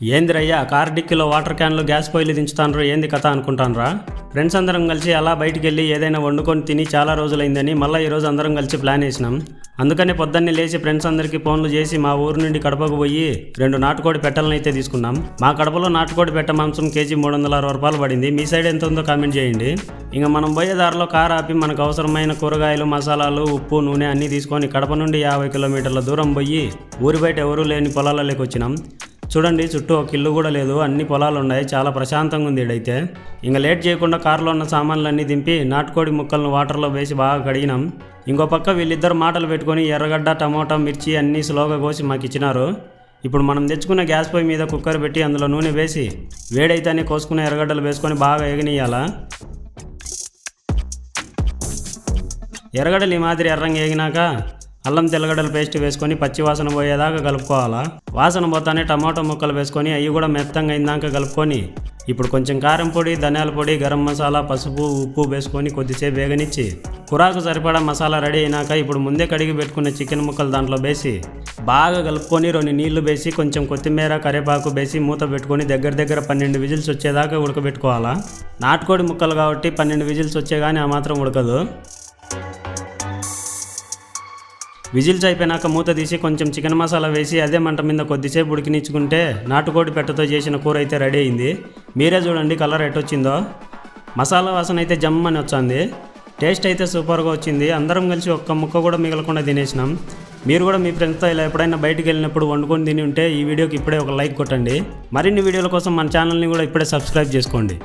ఏందిరయ్యా car డిక్కీలో water క్యాన్లు gas పొయ్యిలు దించుతాన్రు ఏంది కథ అనుకుంటాన్రా? ఫ్రెండ్స్ అందరం కలిసి అలా బయటికి వెళ్ళి ఏదైనా వండుకొని తిని చాలా రోజులైందని మళ్ళీ ఈరోజు అందరం కలిసి ప్లాన్ వేసినాం. అందుకనే పొద్దున్నే లేచి ఫ్రెండ్స్ అందరికీ ఫోన్లు చేసి మా ఊరు నుండి కడపకు పోయి రెండు నాటుకోడి పెట్టలను అయితే తీసుకున్నాం. మా కడపలో నాటుకోడి పెట్ట మాంసం కేజీ మూడు వందల అరవై రూపాయలు పడింది. మీ సైడ్ ఎంత ఉందో కామెంట్ చేయండి. ఇంకా మనం పోయే దారిలో కార్ ఆపి మనకు అవసరమైన కూరగాయలు మసాలాలు ఉప్పు నూనె అన్నీ తీసుకొని కడప నుండి యాభై కిలోమీటర్ల దూరం పోయి ఊరి బయట ఎవరూ లేని పొలాలలోకి వచ్చినాం. చూడండి చుట్టూ ఒక ఇల్లు కూడా లేదు అన్ని పొలాలు ఉన్నాయి చాలా ప్రశాంతంగా ఉంది ఇడైతే ఇంకా లేట్ చేయకుండా కారులో ఉన్న సామాన్లన్నీ దింపి నాటుకోడి ముక్కలను వాటర్లో వేసి బాగా కడిగినాం. ఇంకో పక్క వీళ్ళిద్దరు మాటలు పెట్టుకొని ఎర్రగడ్డ టమోటా మిర్చి అన్నీ స్లోగా కోసి మాకు ఇచ్చినారు. ఇప్పుడు మనం తెచ్చుకున్న గ్యాస్ పొయ్యి మీద కుక్కర్ పెట్టి అందులో నూనె వేసి వేడైతేనే కోసుకున్న ఎర్రగడ్డలు వేసుకొని బాగా ఎగనియాలా ఎర్రగడ్డలు ఈ మాదిరి ఎర్రంగా ఎగినాక అల్లం తెల్లగడ్డల పేస్ట్ వేసుకొని పచ్చి వాసన పోయేదాకా కలుపుకోవాలా? వాసన పోతానే టమాటో ముక్కలు వేసుకొని అవి కూడా మెత్తంగా అయిందాక కలుపుకొని ఇప్పుడు కొంచెం కారం పొడి ధనియాల పొడి గరం మసాలా పసుపు ఉప్పు వేసుకొని కొద్దిసేపు వేగనిచ్చి కూరాకు సరిపడా మసాలా రెడీ అయినాక ఇప్పుడు ముందే కడిగి పెట్టుకున్న చికెన్ ముక్కలు దాంట్లో వేసి బాగా కలుపుకొని రెండు నీళ్ళు వేసి కొంచెం కొత్తిమీర కరివేపాకు వేసి మూత పెట్టుకొని దగ్గర దగ్గర పన్నెండు విజిల్స్ వచ్చేదాకా ఉడకబెట్టుకోవాలా? నాటుకోడి ముక్కలు కాబట్టి పన్నెండు విజిల్స్ వచ్చే కానీ ఆ మాత్రం ఉడకదు. విజిల్స్ అయిపోయినాక మూత తీసి కొంచెం చికెన్ మసాలా వేసి అదే మంట మీద కొద్దిసేపు ఉడికినిచ్చుకుంటే నాటుకోడి పెట్టతో చేసిన కూర అయితే రెడీ అయింది. మీరే చూడండి కలర్ ఎట్టొచ్చిందో మసాలా వాసన అయితే జమ్మని వచ్చింది. టేస్ట్ అయితే సూపర్గా వచ్చింది. అందరం కలిసి ఒక్క ముక్క కూడా మిగలకుండా తినేసినాం. మీరు కూడా మీ ఫ్రెండ్స్తో ఇలా ఎప్పుడైనా బయటికి వెళ్ళినప్పుడు వండుకొని తిని ఉంటే ఈ వీడియోకి ఇప్పుడే ఒక లైక్ కొట్టండి. మరిన్ని వీడియోల కోసం మన ఛానల్ని కూడా ఇప్పుడే సబ్స్క్రైబ్ చేసుకోండి.